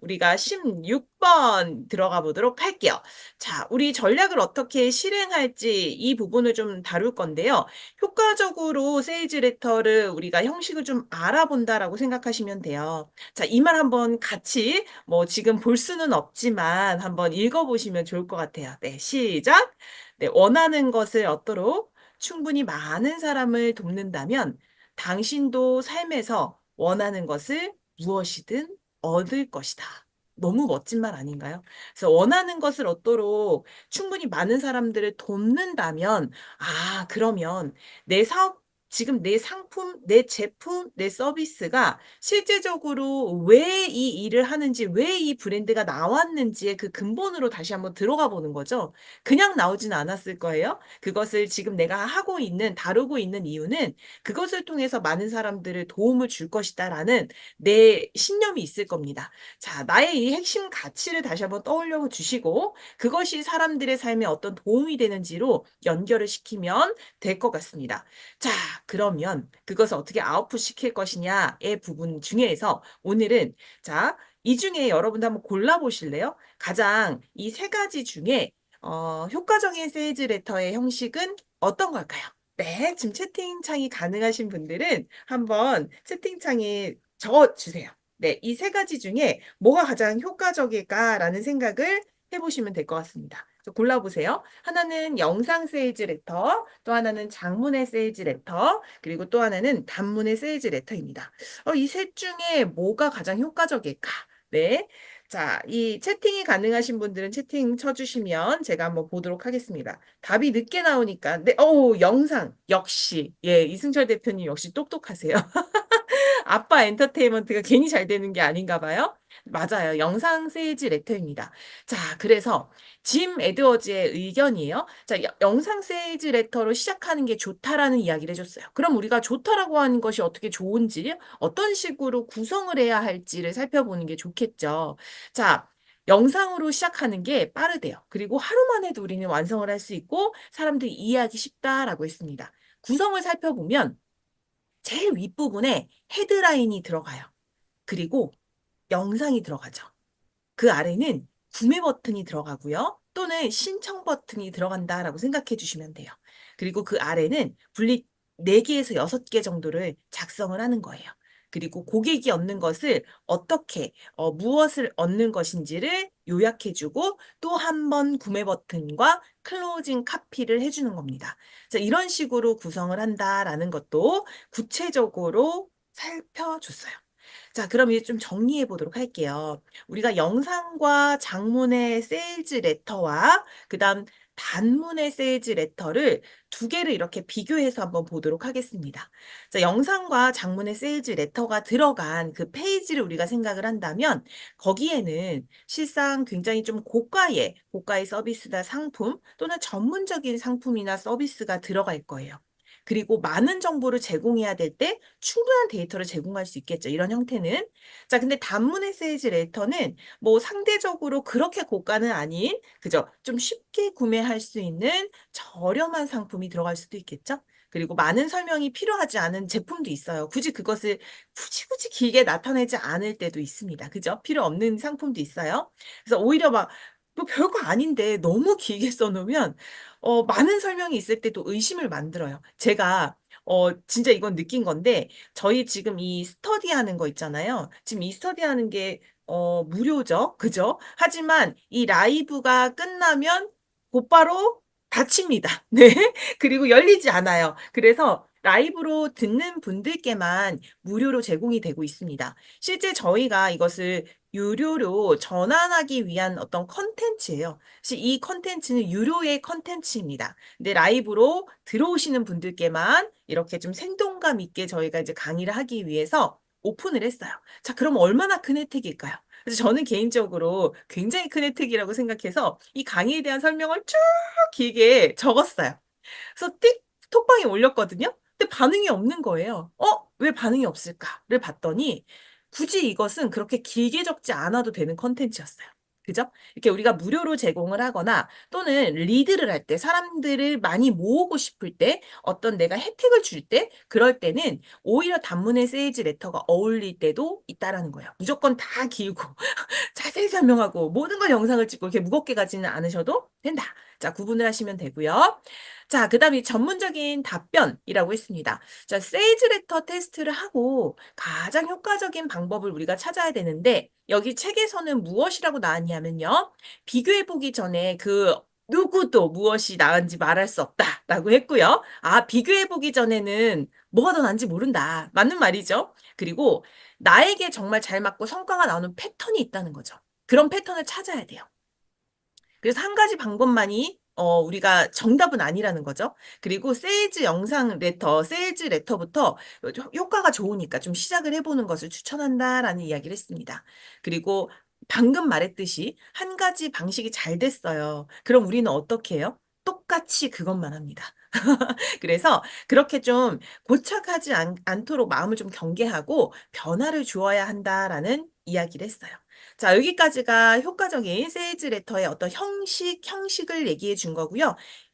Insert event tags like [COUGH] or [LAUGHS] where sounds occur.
우리가 16번 들어가 보도록 할게요. 자, 우리 전략을 어떻게 실행할지 이 부분을 좀 다룰 건데요. 효과적으로 세일즈 레터를 우리가 형식을 좀 알아본다라고 생각하시면 돼요. 자, 이 말 한번 같이 뭐 지금 볼 수는 없지만 한번 읽어보시면 좋을 것 같아요. 네, 시작. 네, 원하는 것을 얻도록 충분히 많은 사람을 돕는다면 당신도 삶에서 원하는 것을 무엇이든 얻을 것이다. 너무 멋진 말 아닌가요? 그래서 원하는 것을 얻도록 충분히 많은 사람들을 돕는다면, 아, 그러면 내 사업, 지금 내 상품, 내 제품, 내 서비스가 실제적으로 왜 이 일을 하는지, 왜 이 브랜드가 나왔는지의 그 근본으로 다시 한번 들어가 보는 거죠. 그냥 나오진 않았을 거예요. 그것을 지금 내가 하고 있는, 다루고 있는 이유는 그것을 통해서 많은 사람들을 도움을 줄 것이다라는 내 신념이 있을 겁니다. 자, 나의 이 핵심 가치를 다시 한번 떠올려 주시고 그것이 사람들의 삶에 어떤 도움이 되는지로 연결을 시키면 될 것 같습니다. 자, 그러면 그것을 어떻게 아웃풋 시킬 것이냐의 부분 중에서 오늘은 자, 이 중에 여러분도 한번 골라보실래요? 가장 이 세 가지 중에 어, 효과적인 세일즈 레터의 형식은 어떤 걸까요? 네, 지금 채팅창이 가능하신 분들은 한번 채팅창에 적어주세요. 네, 이 세 가지 중에 뭐가 가장 효과적일까라는 생각을 해보시면 될 것 같습니다. 골라보세요. 하나는 영상 세일즈 레터, 또 하나는 장문의 세일즈 레터, 그리고 또 하나는 단문의 세일즈 레터입니다. 어, 이 셋 중에 뭐가 가장 효과적일까? 네. 자, 이 채팅이 가능하신 분들은 채팅 쳐주시면 제가 한번 보도록 하겠습니다. 답이 늦게 나오니까, 네, 오, 영상. 역시. 예, 이승철 대표님 역시 똑똑하세요. [LAUGHS] 아빠 엔터테인먼트가 괜히 잘 되는 게 아닌가 봐요. 맞아요. 영상 세일즈 레터입니다. 자, 그래서 짐 에드워즈의 의견이에요. 자, 여- 영상 세일즈 레터로 시작하는 게 좋다라는 이야기를 해줬어요. 그럼 우리가 좋다라고 하는 것이 어떻게 좋은지, 어떤 식으로 구성을 해야 할지를 살펴보는 게 좋겠죠. 자, 영상으로 시작하는 게 빠르대요. 그리고 하루만 해도 우리는 완성을 할 수 있고 사람들이 이해하기 쉽다라고 했습니다. 구성을 살펴보면 제일 윗부분에 헤드라인이 들어가요. 그리고 영상이 들어가죠. 그 아래는 구매 버튼이 들어가고요. 또는 신청 버튼이 들어간다라고 생각해 주시면 돼요. 그리고 그 아래는 분리 4개에서 6개 정도를 작성을 하는 거예요. 그리고 고객이 얻는 것을 어떻게, 어, 무엇을 얻는 것인지를 요약해주고 또 한 번 구매 버튼과 클로징 카피를 해주는 겁니다. 자, 이런 식으로 구성을 한다라는 것도 구체적으로 살펴줬어요. 자, 그럼 이제 좀 정리해 보도록 할게요. 우리가 영상과 장문의 세일즈 레터와 그다음 단문의 세일즈 레터를 두 개를 이렇게 비교해서 한번 보도록 하겠습니다. 자, 영상과 장문의 세일즈 레터가 들어간 그 페이지를 우리가 생각을 한다면 거기에는 실상 굉장히 좀 고가의 고가의 서비스나 상품 또는 전문적인 상품이나 서비스가 들어갈 거예요. 그리고 많은 정보를 제공해야 될 때 충분한 데이터를 제공할 수 있겠죠. 이런 형태는. 자, 근데 단문 에세이즈 레터는 뭐 상대적으로 그렇게 고가는 아닌, 그죠? 좀 쉽게 구매할 수 있는 저렴한 상품이 들어갈 수도 있겠죠? 그리고 많은 설명이 필요하지 않은 제품도 있어요. 굳이 그것을 굳이 굳이 길게 나타내지 않을 때도 있습니다. 그죠? 필요 없는 상품도 있어요. 그래서 오히려 막, 뭐 별거 아닌데 너무 길게 [LAUGHS] 써놓으면 어, 많은 설명이 있을 때도 의심을 만들어요. 제가 어, 진짜 이건 느낀 건데, 저희 지금 이 스터디 하는 거 있잖아요. 지금 이 스터디 하는 게, 어, 무료죠. 그죠? 하지만 이 라이브가 끝나면 곧바로 닫힙니다. [LAUGHS] 네. 그리고 열리지 않아요. 그래서 라이브로 듣는 분들께만 무료로 제공이 되고 있습니다. 실제 저희가 이것을 유료로 전환하기 위한 어떤 컨텐츠예요. 이 컨텐츠는 유료의 컨텐츠입니다. 근데 라이브로 들어오시는 분들께만 이렇게 좀 생동감 있게 저희가 이제 강의를 하기 위해서 오픈을 했어요. 자, 그럼 얼마나 큰 혜택일까요? 그래서 저는 개인적으로 굉장히 큰 혜택이라고 생각해서 이 강의에 대한 설명을 쭉 길게 적었어요. 그래서 띡 톡방에 올렸거든요. 근데 반응이 없는 거예요. 어? 왜 반응이 없을까를 봤더니 굳이 이것은 그렇게 길게 적지 않아도 되는 컨텐츠였어요. 그죠? 이렇게 우리가 무료로 제공을 하거나 또는 리드를 할 때 사람들을 많이 모으고 싶을 때 어떤 내가 혜택을 줄 때 그럴 때는 오히려 단문의 세일즈 레터가 어울릴 때도 있다라는 거예요. 무조건 다 길고 [LAUGHS] 자세히 설명하고 모든 걸 영상을 찍고 이렇게 무겁게 가지는 않으셔도 된다. 자, 구분을 하시면 되고요. 자, 그 다음에 이 전문적인 답변이라고 했습니다. 자, 세이즈 레터 테스트를 하고 가장 효과적인 방법을 우리가 찾아야 되는데 여기 책에서는 무엇이라고 나왔냐면요. 비교해 보기 전에 그 누구도 무엇이 나은지 말할 수 없다라고 했고요. 아, 비교해 보기 전에는 뭐가 더 나은지 모른다. 맞는 말이죠. 그리고 나에게 정말 잘 맞고 성과가 나오는 패턴이 있다는 거죠. 그런 패턴을 찾아야 돼요. 그래서 한 가지 방법만이 어, 우리가 정답은 아니라는 거죠. 그리고 세일즈 영상 레터, 세일즈 레터부터 효- 효과가 좋으니까 좀 시작을 해보는 것을 추천한다라는 이야기를 했습니다. 그리고 방금 말했듯이 한 가지 방식이 잘 됐어요. 그럼 우리는 어떻게 해요? 똑같이 그것만 합니다. [LAUGHS] 그래서 그렇게 좀 고착하지 않, 않도록 마음을 좀 경계하고 변화를 주어야 한다라는 이야기를 했어요. 자, 여기까지가 효과적인 세일즈 레터의 어떤 형식, 형식을 얘기해 준 거고요.